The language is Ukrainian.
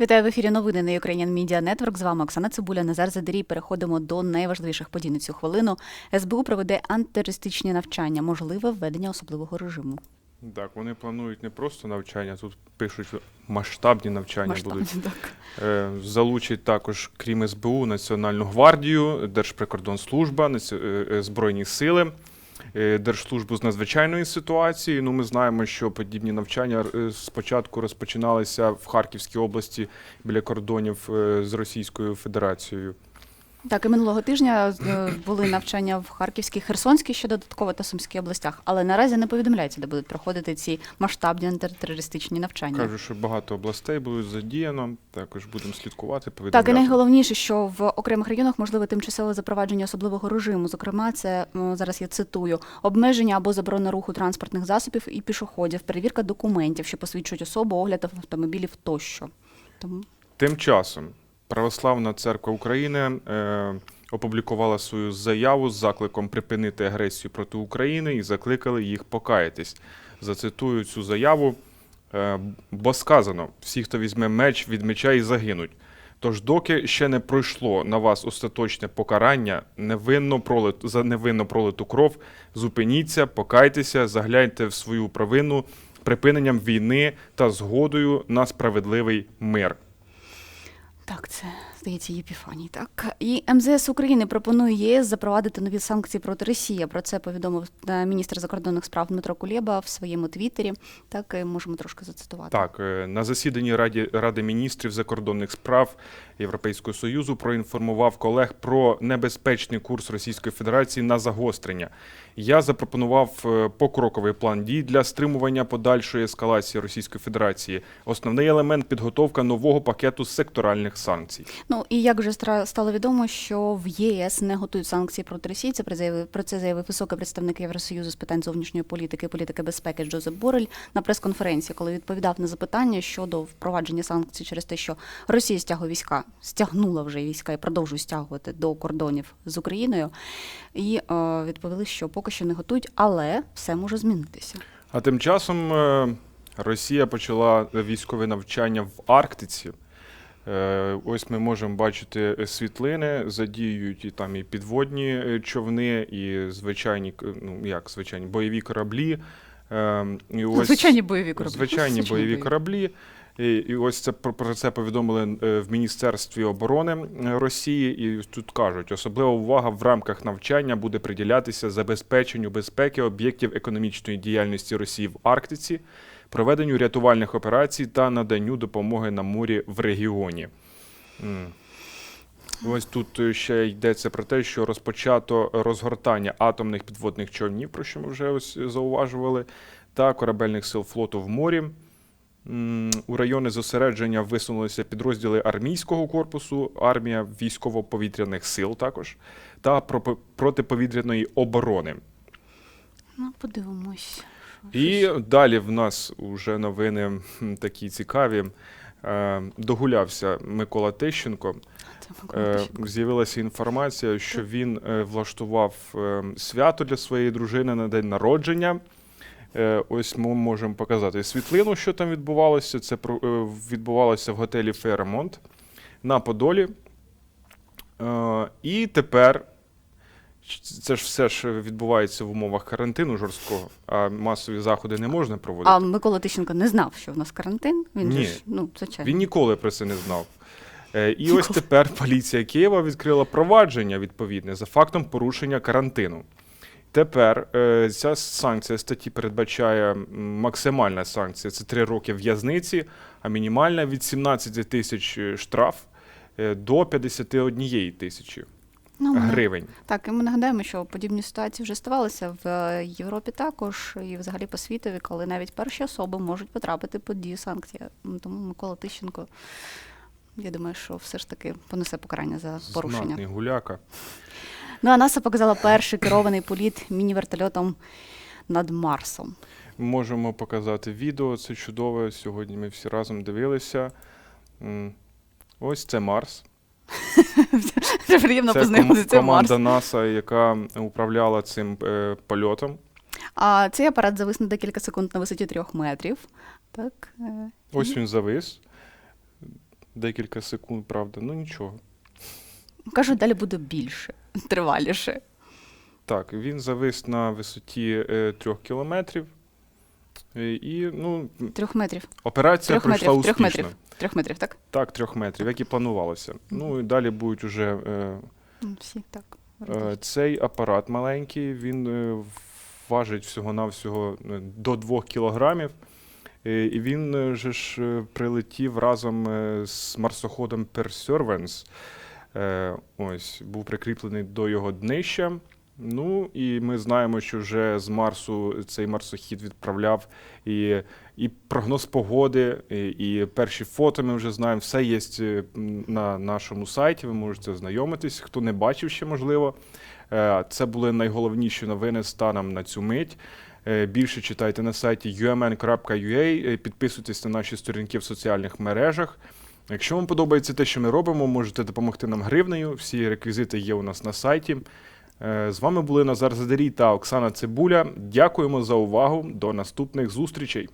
Вітаю в ефірі новини на Ukrainian Media Network. З вами Оксана Цибуля, Назар Задарій. Переходимо до найважливіших подій на цю хвилину. СБУ проведе антитерористичні навчання, можливе введення особливого режиму. Так, вони планують не просто навчання, тут пишуть масштабні навчання Масштабні, будуть. так. Е, залучать також, крім СБУ, Національну гвардію, Держприкордонслужба, е, Збройні сили, Держслужбу з надзвичайної ситуації. Ну, ми знаємо, що подібні навчання е, спочатку розпочиналися в Харківській області біля кордонів е, з Російською Федерацією. Так, і минулого тижня е, були навчання в Харківській, Херсонській, ще додатково та Сумській областях. Але наразі не повідомляється, де будуть проходити ці масштабні антитерористичні навчання. Кажуть, що багато областей будуть задіяно. Також будемо слідкувати, Так, і повідомляти. найголовніше, що в окремих регіонах можливе тимчасове запровадження особливого режиму. Зокрема, це м, зараз я цитую обмеження або заборона руху транспортних засобів і пішоходів, перевірка документів, що посвідчують особу, огляд автомобілів тощо. Тому Тим часом Православна церква України е, опублікувала свою заяву з закликом припинити агресію проти України і закликали їх покаятись. Зацитую цю заяву, е, бо сказано: всі, хто візьме меч від меча і загинуть. Тож, доки ще не пройшло на вас остаточне покарання, невинно пролит, за невинно пролиту кров, зупиніться, покайтеся, загляньте в свою провину припиненням війни та згодою на справедливий мир. Так, це здається Єпіфаній. Так і МЗС України пропонує ЄС запровадити нові санкції проти Росії. Про це повідомив е, міністр закордонних справ Дмитро Кулєба в своєму твіттері. Так можемо трошки зацитувати. Так, е, на засіданні Раді, Ради міністрів закордонних справ Європейського Союзу проінформував колег про небезпечний курс Російської Федерації на загострення. Я запропонував е, покроковий план дій для стримування подальшої ескалації Російської Федерації. Основний елемент підготовка нового пакету секторальних санкцій. Ну і як вже стало відомо, що в єС не готують санкції проти Росії. Це про це заявив високий представник Євросоюзу з питань зовнішньої політики політики безпеки Джозеп Борель на прес-конференції, коли відповідав на запитання щодо впровадження санкцій через те, що Росія стягує війська, стягнула вже війська і продовжує стягувати до кордонів з Україною. І е, відповіли, що поки що не готують, але все може змінитися. А тим часом е, Росія почала військове навчання в Арктиці. Е, Ось ми можемо бачити світлини, задіюють і там і підводні е, човни, і звичайні ну як звичайні бойові кораблі. Е, І ось, звичайні бойові кораблі. Звичайні бойові кораблі. І, і ось це про, це повідомили е, в Міністерстві оборони е, Росії. І тут кажуть, особлива увага в рамках навчання буде приділятися забезпеченню безпеки об'єктів економічної діяльності Росії в Арктиці, проведенню рятувальних операцій та наданню допомоги на морі в регіоні. Ось тут е, ще йдеться про те, що розпочато розгортання атомних підводних човнів, про що ми вже ось зауважували, та корабельних сил флоту в морі. У райони зосередження висунулися підрозділи армійського корпусу, армія військово-повітряних сил також, та протиповітряної оборони. Ну, подивимось. І далі в нас вже новини такі цікаві. Е, Догулявся Микола Тищенко. Е. З'явилася інформація, що він е, влаштував свято для своєї дружини на день народження. Ось ми можемо показати світлину, що там відбувалося. Це відбувалося в готелі Феремонт на Подолі. І тепер це ж все ж відбувається в умовах карантину жорсткого, а масові заходи не можна проводити. А Микола Тищенко не знав, що в нас карантин. Він Ні. ж, ну, звичайно. Він ніколи про це не знав. Е, І ось тепер поліція Києва відкрила провадження відповідне за фактом порушення карантину. Тепер е, ця санкція статті передбачає максимальна санкція це 3 роки в'язниці, а мінімальна від 17 тисяч е, штраф е, до 51 тисячі Ну, ми- гривень. Так, і ми нагадаємо, що подібні ситуації вже ставалися в е, Європі також, і взагалі по світові, коли навіть перші особи можуть потрапити під дію санкцій. Тому Микола Тищенко, я думаю, що все ж таки понесе покарання за порушення. Знатний гуляка. Ну а НАСА показала перший керований політ міні-вертольотом над Марсом. Можемо показати відео, це чудове. Сьогодні ми всі разом дивилися. Ось це Марс. Це приємно познайомитися ком- Марс. команда НАСА, яка управляла цим е, польотом. А цей апарат завис на декілька секунд на висоті трьох метрів. Так, е, Ось він завис. декілька секунд, правда. Ну нічого. Кажуть, далі буде більше, триваліше. Так, він завис на висоті е, трьох кілометрів. І ну, Трьох метрів. операція Трьох пройшла метрів, трьох метрів. Трьох метрів, так? Так, трьох метрів, як і планувалося. Ну і далі будуть уже е, Ну, Всі так. Е, Цей апарат маленький, він е, важить всього-навсього е, до 2 кілограмів. І він же ж прилетів разом з марсоходом Perseverance. Ось, був прикріплений до його днища. Ну і ми знаємо, що вже з Марсу цей марсохід відправляв і, і прогноз погоди, і, і перші фото ми вже знаємо. Все є е, на нашому сайті. Ви можете ознайомитись. Хто не бачив ще, можливо. Е, Це були найголовніші новини станом на цю мить. Е, Більше читайте на сайті umn.ua, підписуйтесь на наші сторінки в соціальних мережах. Якщо вам подобається те, що ми робимо, можете допомогти нам гривнею. Всі реквізити є у нас на сайті. Е, з вами були Назар Задарій та Оксана Цибуля. Дякуємо за увагу. До наступних зустрічей.